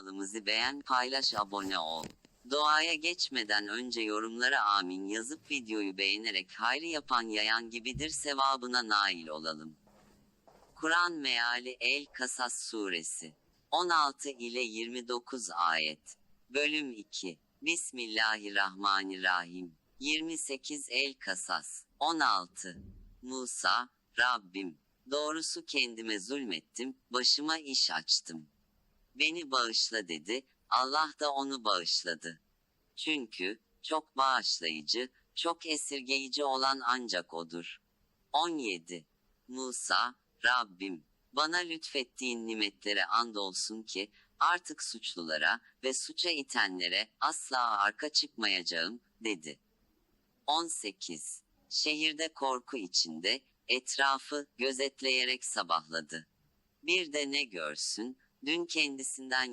Kanalımızı beğen, paylaş, abone ol. Doğaya geçmeden önce yorumlara amin yazıp videoyu beğenerek hayrı yapan yayan gibidir sevabına nail olalım. Kur'an meali El Kasas suresi 16 ile 29 ayet. Bölüm 2. Bismillahirrahmanirrahim. 28 El Kasas 16. Musa, Rabbim, doğrusu kendime zulmettim, başıma iş açtım. Beni bağışla dedi, Allah da onu bağışladı. Çünkü, çok bağışlayıcı, çok esirgeyici olan ancak O'dur. 17. Musa, Rabbim, bana lütfettiğin nimetlere andolsun ki, artık suçlulara ve suça itenlere asla arka çıkmayacağım, dedi. 18. Şehirde korku içinde, etrafı gözetleyerek sabahladı. Bir de ne görsün, dün kendisinden